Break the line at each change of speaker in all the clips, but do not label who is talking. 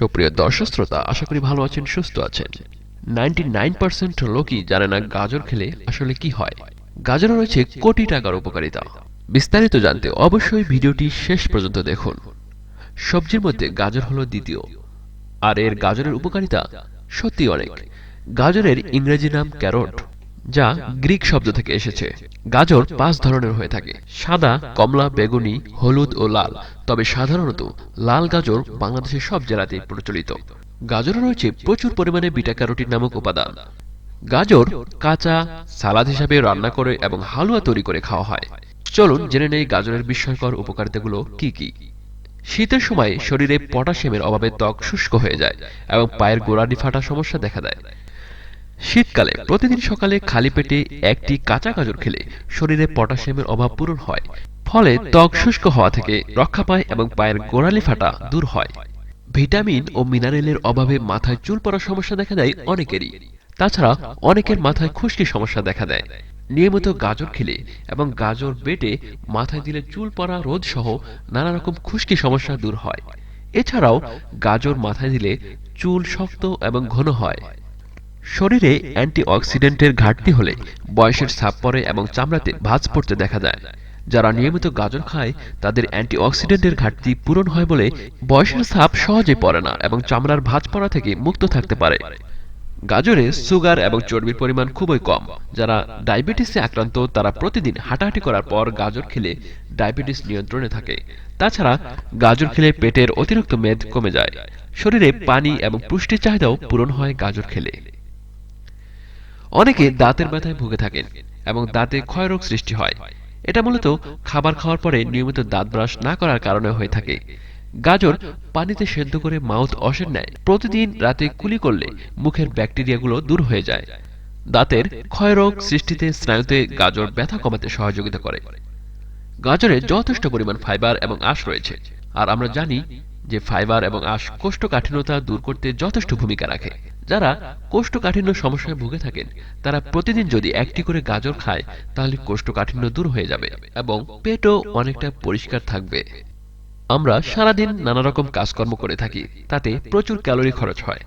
সুপ্রিয় দর্শক শ্রোতা, আশা করি ভালো আছেন, সুস্থ আছেন। নাইনটি নাইন পার্সেন্ট লোকই জানে না গাজর খেলে আসলে কি হয়। গাজরে রয়েছে কোটি টাকার উপকারিতা। বিস্তারিত জানতে অবশ্যই ভিডিওটি শেষ পর্যন্ত দেখুন। সবজির মধ্যে গাজর হলো দ্বিতীয়। আর এর গাজরের উপকারিতা সত্যি অনেক। গাজরের ইংরেজি নাম ক্যারট। যা গ্রিক শব্দ থেকে এসেছে। গাজর পাঁচ ধরনের হয়ে থাকে। সাদা, কমলা, বেগুনি, হলুদ ও লাল। তবে সাধারণত লাল গাজর বাংলাদেশের সব জেলাতেই প্রচলিত। গাজরে রয়েছে প্রচুর পরিমাণে বিটা ক্যারোটিন নামক উপাদান। গাজর কাঁচা, সালাদ হিসাবে রান্না করে এবং হালুয়া তৈরি করে খাওয়া হয়। চলুন জেনে নেই গাজরের বিস্ময়কর উপকারিতাগুলো কি কি। শীতের সময় শরীরে পটাশিয়ামের অভাবে ত্বক শুষ্ক হয়ে যায় এবং পায়ের গোড়ালি ফাটা সমস্যা দেখা দেয়। শীতকালে প্রতিদিন সকালে খালি পেটে একটি কাঁচা গাজর খেলে শরীরে পটাশিয়ামের অভাব পূরণ হয়। ফলে ত্বক শুষ্ক হওয়া থেকে রক্ষা পায় এবং পায়ের গোড়ালি ফাটা দূর হয়। ভিটামিন ও মিনারেলের অভাবে মাথায় চুল পড়ার সমস্যা দেখা দেয় অনেকেরই। তাছাড়া অনেকের মাথায় খুশকি সমস্যা দেখা দেয়। নিয়মিত গাজর খেলে এবং গাজর বেটে মাথায় দিলে চুল পড়া রোদ সহ নানা রকম খুশকি সমস্যা দূর হয়। এছাড়াও গাজর মাথায় দিলে চুল শক্ত এবং ঘন হয়। শরীরে অ্যান্টিঅক্সিডেন্টের ঘাটতি হলে বয়সের ছাপ পড়ে এবং চামড়াতে ভাঁজ পড়তে দেখা যায়। যারা নিয়মিত গাজর খায়, তাদের অ্যান্টিঅক্সিডেন্টের ঘাটতি পূরণ হয় বলে বয়সের ছাপ সহজে পড়ে না এবং চামড়ার ভাঁজ পড়া থেকে মুক্ত থাকতে পারে। গাজরে সুগার এবং চর্বির পরিমাণ খুবই কম। যারা ডায়াবেটিসে আক্রান্ত, তারা প্রতিদিন হাঁটাহাঁটি করার পর গাজর খেলে ডায়াবেটিস নিয়ন্ত্রণে থাকে। তাছাড়া গাজর খেলে পেটের অতিরিক্ত মেদ কমে যায়। শরীরে পানি এবং পুষ্টির চাহিদাও পূরণ হয় গাজর খেলে। অনেকে দাঁতের ব্যথায় ভুগে থাকেন এবং দাঁতে ক্ষয়রোগ সৃষ্টি হয়। এটা মূলত খাবার খাওয়ার পরে নিয়মিত দাঁত ব্রাশ না করার কারণে হয়ে থাকে। গাজর পানিতে সেদ্ধ করে মাউথ অসের নেয় প্রতিদিন রাতে কুলি করলে মুখের ব্যাকটেরিয়াগুলো দূর হয়ে যায়। দাঁতের ক্ষয়রোগ সৃষ্টিতে স্নায়ুতে গাজর ব্যথা কমাতে সহযোগিতা করে। গাজরে যথেষ্ট পরিমাণ ফাইবার এবং আঁশ রয়েছে। আর আমরা জানি যে ফাইবার এবং আঁশ কোষ্ঠকাঠিন্যতা দূর করতে যথেষ্ট ভূমিকা রাখে। যারা কোষ্ঠকাঠিন্য সমস্যায় ভুগে থাকেন, তারা প্রতিদিন যদি একটি করে গাজর খায়, তাহলে কোষ্ঠকাঠিন্য দূর হয়ে যাবে এবং পেটও অনেকটা পরিষ্কার থাকবে। আমরা সারাদিন নানা রকম কাজকর্ম করে থাকি, তাতে প্রচুর ক্যালোরি খরচ হয়।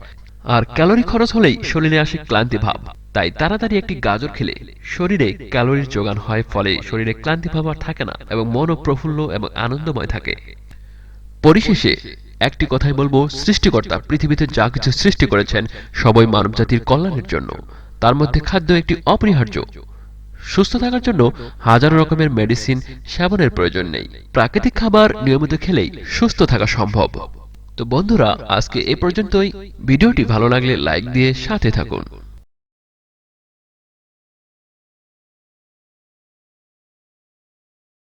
আর ক্যালোরি খরচ হলেই শরীরে আসে ক্লান্তি ভাব। তাই তাড়াতাড়ি একটি গাজর খেলে শরীরে ক্যালোরির যোগান হয়, ফলে শরীরে ক্লান্তি ভাব আর থাকে না এবং মনও প্রফুল্ল এবং আনন্দময় থাকে। পরিশেষে একটি কথাই বলব, সৃষ্টিকর্তা পৃথিবীতে যা কিছু সৃষ্টি করেছেন সবই মানবজাতির কল্যাণের জন্য। তার মধ্যে খাদ্য একটি অপরিহার্য। সুস্থ থাকার জন্য হাজারো রকমের মেডিসিন সেবনের প্রয়োজন নেই। প্রাকৃতিক খাবার নিয়মিত খেলেই সুস্থ থাকা সম্ভব। তো বন্ধুরা, আজকে এ পর্যন্তই। ভিডিওটি ভালো লাগলে লাইক দিয়ে সাথে থাকুন।